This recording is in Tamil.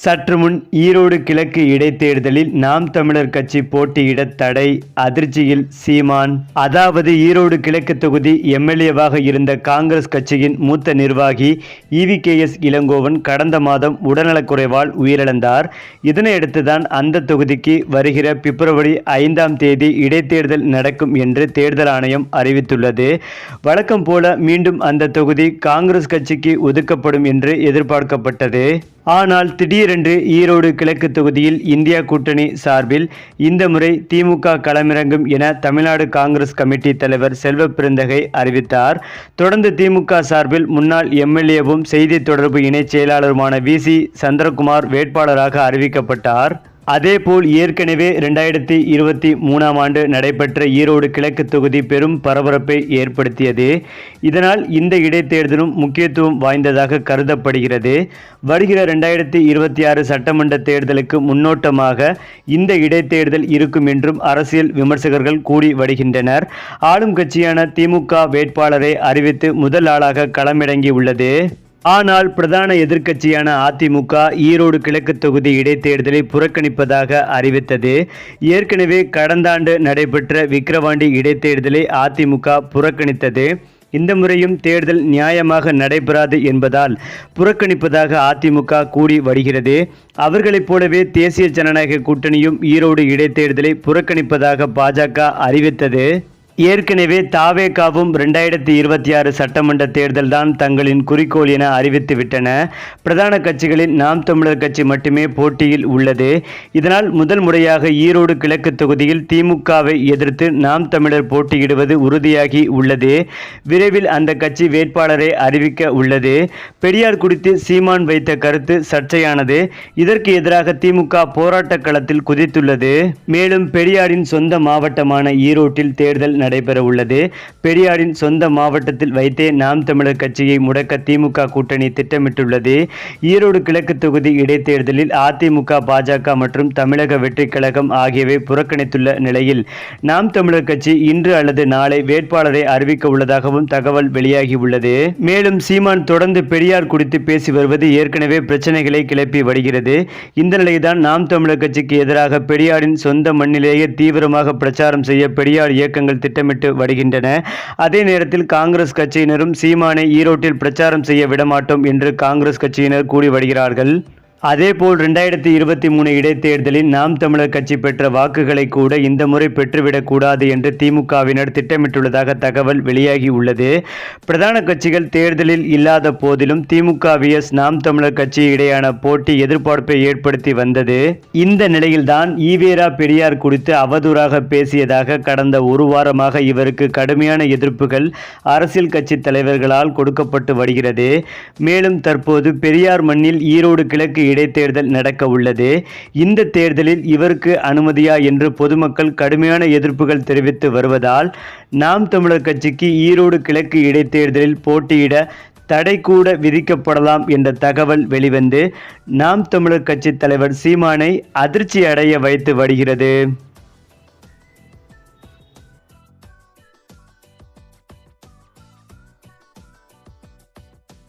சற்று முன் ஈரோடு கிழக்கு இடைத்தேர்தலில் நாம் தமிழர் கட்சி போட்டியிட தடை அதிர்ச்சியில் சீமான். அதாவது ஈரோடு கிழக்கு தொகுதி எம்எல்ஏவாக இருந்த காங்கிரஸ் கட்சியின் மூத்த நிர்வாகி இவிகேஎஸ் இளங்கோவன் கடந்த மாதம் உடல்நலக்குறைவால் உயிரிழந்தார். இதனையடுத்துதான் அந்த தொகுதிக்கு வருகிற பிப்ரவரி ஐந்தாம் தேதி இடைத்தேர்தல் நடக்கும் என்று தேர்தல் ஆணையம் அறிவித்துள்ளது. வழக்கம் போல மீண்டும் அந்த தொகுதி காங்கிரஸ் கட்சிக்கு ஒதுக்கப்படும் என்று எதிர்பார்க்கப்பட்டது. ஆனால் திடீர் திடீரென்று ஈரோடு கிழக்கு தொகுதியில் இந்தியா கூட்டணி சார்பில் இந்த முறை திமுக களமிறங்கும் என தமிழ்நாடு காங்கிரஸ் கமிட்டி தலைவர் செல்வ பெருந்தகை அறிவித்தார். தொடர்ந்து திமுக சார்பில் முன்னாள் எம்எல்ஏவும் செய்தி தொடர்பு இணைச் செயலாளருமான வி சி சந்திரகுமார் வேட்பாளராக அறிவிக்கப்பட்டார். அதேபோல் ஏற்கனவே ரெண்டாயிரத்தி இருபத்தி மூணாம் ஆண்டு நடைபெற்ற ஈரோடு கிழக்கு தொகுதி பெரும் பரபரப்பை ஏற்படுத்தியது. இதனால் இந்த இடைத்தேர்தலும் முக்கியத்துவம் வாய்ந்ததாக கருதப்படுகிறது. வருகிற ரெண்டாயிரத்தி இருபத்தி ஆறு சட்டமன்ற தேர்தலுக்கு முன்னோட்டமாக இந்த இடைத்தேர்தல் இருக்கும் என்றும் அரசியல் விமர்சகர்கள் கூடி வருகின்றனர். ஆளும் கட்சியான திமுக வேட்பாளரை அறிவித்து முதல் ஆளாக களமிறங்கியுள்ளது. ஆனால் பிரதான எதிர்க்கட்சியான அதிமுக ஈரோடு கிழக்கு தொகுதி இடைத்தேர்தலை புறக்கணிப்பதாக அறிவித்தது. ஏற்கனவே கடந்த ஆண்டு நடைபெற்ற விக்கிரவாண்டி இடைத்தேர்தலை அதிமுக புறக்கணித்தது. இந்த முறையும் தேர்தல் நியாயமாக நடைபெறாது என்பதால் புறக்கணிப்பதாக அதிமுக கூடி வருகிறது. அவர்களைப் போலவே தேசிய ஜனநாயக கூட்டணியும் ஈரோடு இடைத்தேர்தலை புறக்கணிப்பதாக பாஜக அறிவித்தது. ஏற்கனவே தாவேகாவும் ரெண்டாயிரத்தி இருபத்தி ஆறு சட்டமன்ற தேர்தல்தான் தங்களின் குறிக்கோள் என அறிவித்துவிட்டன பிரதான கட்சிகளில் நாம் தமிழர் கட்சி மட்டுமே போட்டியில் உள்ளது. இதனால் முதல் முறையாக ஈரோடு கிழக்கு தொகுதியில் திமுகவை எதிர்த்து நாம் தமிழர் போட்டியிடுவது உறுதியாகி உள்ளது. விரைவில் அந்த கட்சி வேட்பாளரை அறிவிக்க உள்ளது. பெரியார் குறித்து சீமான் வைத்த கருத்து சர்ச்சையானது. இதற்கு எதிராக திமுக போராட்ட களத்தில் குதித்துள்ளது. மேலும் பெரியாரின் சொந்த மாவட்டமான ஈரோட்டில் தேர்தல் நடைபெற உள்ளது பெரியாரின் சொந்த மாவட்டத்தில் வைத்தே நாம் தமிழர் கட்சியை முடக்க திமுக கூட்டணி திட்டமிட்டுள்ளது. ஈரோடு கிழக்கு தொகுதி இடைத்தேர்தலில் அதிமுக பாஜக மற்றும் தமிழக வெற்றிக் கழகம் ஆகியவை புறக்கணித்துள்ள நிலையில் நாம் தமிழர் கட்சி இன்று அல்லது நாளை வேட்பாளரை அறிவிக்க உள்ளதாகவும் தகவல் வெளியாகியுள்ளது. மேலும் சீமான் தொடர்ந்து பெரியார் குறித்து பேசி வருவது ஏற்கனவே பிரச்சனைகளை கிளப்பி வருகிறது. இந்த நிலையில்தான் நாம் தமிழர் கட்சிக்கு எதிராக பெரியாரின் சொந்த மண்ணிலேயே தீவிரமாக பிரச்சாரம் செய்ய பெரியார் இயக்கங்கள் திட்டமிட்டு வருகின்றன. அதே நேரத்தில் காங்கிரஸ் கட்சியினரும் சீமானை ஈரோட்டில் பிரச்சாரம் செய்ய விடமாட்டோம் என்று காங்கிரஸ் கட்சியினர் கூறி வருகிறார்கள். அதேபோல் ரெண்டாயிரத்தி இருபத்தி மூணு இடைத்தேர்தலில் நாம் தமிழர் கட்சி பெற்ற வாக்குகளை கூட இந்த முறை பெற்றுவிடக்கூடாது என்று திமுகவினர் திட்டமிட்டுள்ளதாக தகவல் வெளியாகி உள்ளது. பிரதான கட்சிகள் தேர்தலில் இல்லாத போதிலும் திமுக விஎஸ் நாம் தமிழர் கட்சி இடையான போட்டி எதிர்பார்ப்பை ஏற்படுத்தி வந்தது. இந்த நிலையில்தான் ஈவேரா பெரியார் குறித்து அவதூறாக பேசியதாக கடந்த ஒரு வாரமாக இவருக்கு கடுமையான எதிர்ப்புகள் அரசியல் கட்சி தலைவர்களால் கொடுக்கப்பட்டு வருகிறது. மேலும் தற்போது பெரியார் மண்ணில் ஈரோடு கிழக்கு இடைத்தேர்தல் நடக்க உள்ளது. இந்த தேர்தலில் இவருக்கு அனுமதியா என்று பொதுமக்கள் கடுமையான எதிர்ப்புகள் தெரிவித்து வருவதால் நாம் தமிழர் கட்சிக்கு ஈரோடு கிழக்கு இடைத்தேர்தலில் போட்டியிட தடை கூட விதிக்கப்படலாம் என்ற தகவல் வெளிவந்து நாம் தமிழர் கட்சி தலைவர் சீமானை அதிர்ச்சி அடைய வைத்து வருகிறது.